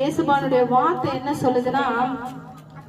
இயேசுபானுடைய வார்த்தை என்ன சொல்லுதுன்னா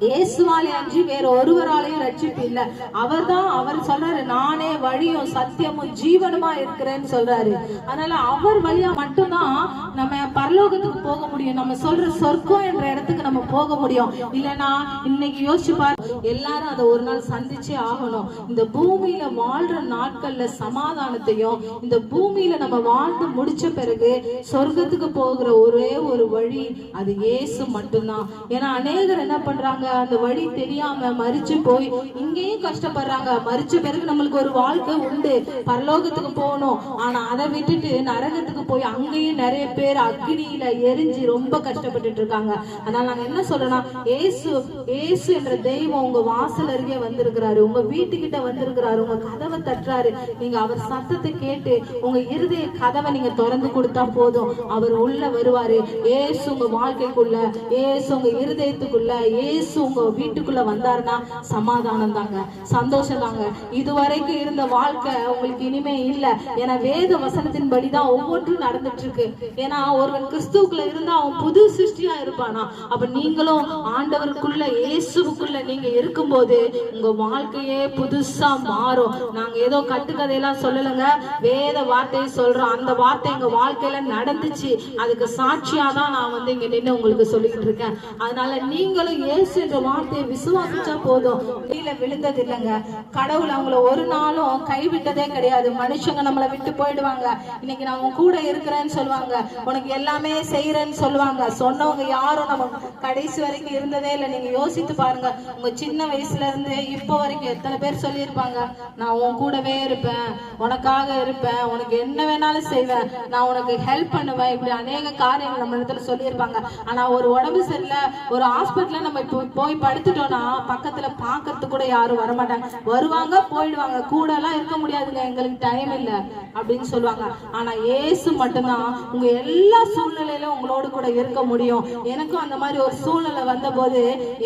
இயேசுவாலே அன்றி வேற ஒருவராலையும் ரட்சிப்பு இல்ல. அவர்தான் அவர் சொல்றாரு நானே வழியும் சத்தியமும் ஜீவனுமா இருக்கிறேன்னு சொல்றாரு. அதனால அவர் வழியா மட்டும்தான் நம்ம பரலோகத்துக்கு போக முடியும். நம்ம சொல்ற சொர்க்கம் என்ற இடத்துக்கு நம்ம போக முடியும். இல்லனா இன்னைக்கு யோசிச்சு பாரு எல்லாரும் அதை ஒரு நாள் சந்திச்சே ஆகணும். இந்த பூமியில வாழ்ற நாட்கள்ல சமாதானத்தையும் இந்த பூமியில நம்ம வாழ்ந்து முடிச்ச பிறகு சொர்க்கத்துக்கு போகிற ஒரே ஒரு வழி அது இயேசு மட்டும்தான். ஏன்னா அநேகர் என்ன பண்றாங்க? அந்த வழி தெரியாம மறிச்சு போய் இங்கேயும் கஷ்டப்படுறாங்க. மறிச்ச பிறகு நம்மளுக்கு ஒரு வாழ்க்கை உண்டு. பரலோகத்துக்கு போகணும். ஆனா அதை விட்டுட்டு நரகத்துக்கு போய் அங்கேயும் நிறைய பேர் அக்னியில எரிஞ்சு ரொம்ப கஷ்டப்பட்டுட்டு இருக்காங்க. அதனால நாங்க என்ன சொல்றோம்னா ஏசு ஏசு என்ற தெய்வம் உங்க வாசல் அருகே வந்திருக்கிறாரு. உங்க வீட்டுக்கிட்ட வந்திருக்கிறாரு. உங்க கதவை தட்டுறாரு. நீங்க அவர் சத்தத்தை கேட்டு உங்க இருதய கதவை நீங்க திறந்து கொடுத்தா போதும். அவர் உள்ள வருவாரு. ஏசு உங்க வாழ்க்கைக்குள்ள ஏசு உங்க இருதயத்துக்குள்ள ஏசு உங்க வீட்டுக்குள்ள வந்தாருன்னா சமாதானம் தாங்க சந்தோஷம் தாங்க இதுவரைக்கும் இருந்த வாழ்க்கை உங்களுக்கு இனிமே இல்ல. ஏன்னா வேத வசனத்தின் படிதான் ஒவ்வொன்றும் நடந்துட்டு இருக்கு ஏன்னா ஒருவன் கிறிஸ்துவுக்குள்ள இருந்தா அவன் புது சிருஷ்டியா இருப்பானா. அப்ப நீங்களும் ஆண்டவருக்குள்ள இயேசுவுக்குள்ள நீங்க இருக்கும்போது உங்க வாழ்க்கையே புதுசா மாறும். நாங்க ஏதோ கட்டுக்கதையெல்லாம் சொல்லலைங்க. வேத வார்த்தையை சொல்றோம். அந்த வார்த்தை எங்க வாழ்க்கையில நடந்துச்சு. அதுக்கு சாட்சியா தான் நான் வந்து இங்க நின்று உங்களுக்கு சொல்லிக்கிட்டு இருக்கேன். அதனால நீங்களும் இயேசு என்ற வார்த்தையை விசுவாசிச்சா போதும். கீழே விழுந்தது இல்லைங்க. கடவுள் அவங்கள ஒரு நாளும் கைவிட்டதே கிடையாது. மனுஷங்க நம்மளை விட்டு போயிடுவாங்க. இன்னைக்கு நான் உன் கூட இருக்கிறேன்னு சொல்லுவாங்க. உனக்கு எல்லாமே செய்யறேன்னு சொல்லுவாங்க. சொன்னவங்க யாரும் நம்ம கடைசி வரைக்கும் இருந்ததே இல்லை. நீங்க யோசித்து பாருங்க. உங்க சின்ன வயசுல இருந்து இப்போ வரைக்கும் எத்தனை பேர் சொல்லியிருப்பாங்க? நான் உன் கூடவே இருப்பேன். உனக்காக இருப்பேன். உனக்கு என்ன வேணாலும் செய்வேன். நான் உனக்கு ஹெல்ப் பண்ணுவேன். இப்படி அநேக காரியங்கள் நம்ம இடத்துல சொல்லியிருப்பாங்க. ஆனா ஒரு உடம்பு சரியில்லை. ஒரு ஹாஸ்பிட்டல நம்ம இப்போ போய் படுத்துட்டோம்னா பக்கத்துல பாக்குறதுக்கு கூட யாரும் வரமாட்டாங்க. வருவாங்க போயிடுவாங்க. கூட எல்லாம் இருக்க முடியாதுங்க. எங்களுக்கு டைம் இல்ல அப்படின்னு சொல்லுவாங்க. ஆனா ஏசு மட்டும்தான் உங்க எல்லா சூழ்நிலையிலும் உங்களோடு கூட இருக்க முடியும். எனக்கும் அந்த மாதிரி ஒரு சூழ்நிலை வந்தபோது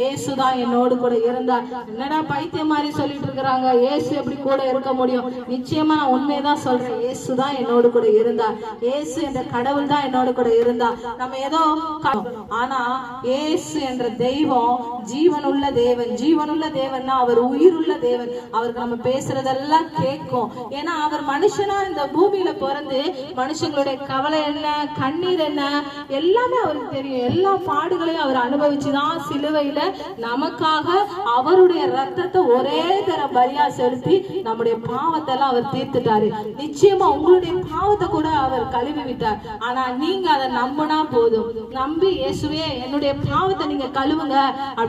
ஏசு தான் என்னோடு கூட இருந்தார். என்னடா பைத்தியம் மாதிரி சொல்லிட்டு இருக்கிறாங்க. ஏசு எப்படி கூட இருக்க முடியும்? நிச்சயமா நான் உண்மையதான் சொல்றேன். ஏசு தான் என்னோடு கூட இருந்தார். ஏசு என்ற கடவுள் தான் என்னோடு கூட இருந்தார். நம்ம ஏதோ ஆனா ஏசு என்ற தெய்வம் ஜீவனுள்ள தேவன் ஜீவனுள்ள தேவன்னா அவர் உயிருள்ள தேவன். அவருக்கு நம்ம பேசுறதெல்லாம் கேட்கும். ஏன்னா அவர் மனுஷனா இந்த பூமியில பிறந்து மனுஷங்களுடைய கவலை என்ன கண்ணீர் என்ன எல்லாமே அவருக்கு தெரியும். எல்லா பாடுகளையும் அவர் அனுபவிச்சுதான் சிலுவையில நமக்காக அவருடைய ரத்தத்தை ஒரே தர பலியா செலுத்தி நம்முடைய பாவத்தை எல்லாம் அவர் தீர்த்துட்டாரு. நிச்சயமா உங்களுடைய பாவத்தை கூட அவர் கழுவி விட்டார் ஆனா நீங்க அதை நம்பினா போதும். நம்பி இயேசுவே என்னுடைய பாவத்தை நீங்க கழுவுங்க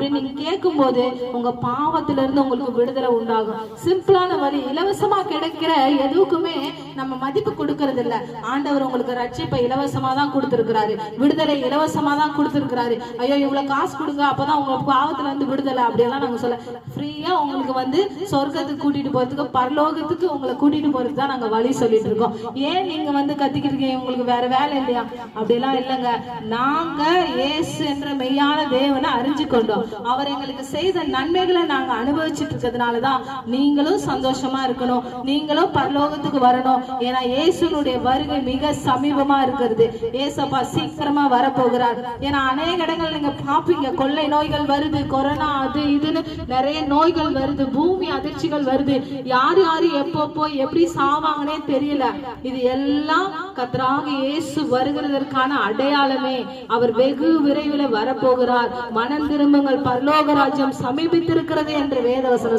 அப்படின்னு நீங்க கேட்கும் போது உங்க பாவத்துல இருந்து உங்களுக்கு விடுதலை உண்டாகும். சிம்பிளான வழி இலவசமா கிடைக்கிற எதுக்குமே நம்ம மதிப்பு கொடுக்கறது இல்ல ஆண்டவர் உங்களுக்கு ரட்சிப்பை இலவசமா தான் கொடுத்திருக்கிறாரு. விடுதலை இலவசமா தான் கொடுத்திருக்கிறாரு. ஐயோ இவ்வளவு காசு கொடுங்க அப்பதான் உங்க பாவத்துல இருந்து விடுதலை அப்படியெல்லாம் நாங்க சொல்ல ஃப்ரீயா உங்களுக்கு வந்து சொர்க்கத்துக்கு கூட்டிட்டு போறதுக்கு பரலோகத்துக்கு உங்களை கூட்டிட்டு போறதுக்கு தான் நாங்க வழி சொல்லிட்டு இருக்கோம். ஏன் நீங்க வந்து கத்திக்கிட்டு உங்களுக்கு வேற வேலை இல்லையா? அப்படிலாம் இல்லைங்க. நாங்க இயேசு என்ற மெய்யான தேவனை அறிஞ்சு கொண்டோம் அவர் எங்களுக்கு செய்த நன்மைகளை நாங்க அனுபவிச்சுட்டு இருக்கிறதுனாலதான் நீங்களும் சந்தோஷமா இருக்கணும். நீங்களும் பரலோகத்துக்கு வரணும். ஏன்னா இயேசுனுடைய வருகை மிக சமீபமா இருக்கிறது. ஏசப்பா சீக்கிரமா வரப்போகிறார். ஏன்னா அநேக இடங்கள் நீங்க பாப்பீங்க கொள்ளை நோய்கள் வருது கொரோனா அது இதுன்னு நிறைய நோய்கள் வருது பூமி அதிர்ச்சிகள் வருது. யார் யாரு எப்போ போய் எப்படி சாவாங்கன்னே தெரியல. இது எல்லாம் கத்ராக இயேசு வருகிறதற்கான அடையாளமே. அவர் வெகு விரைவில் வரப்போகிறார். மனம் திரும்புங்கள். பரலோக ராஜ்யம் சமீபித்திருக்கிறது என்று வேதவசனம்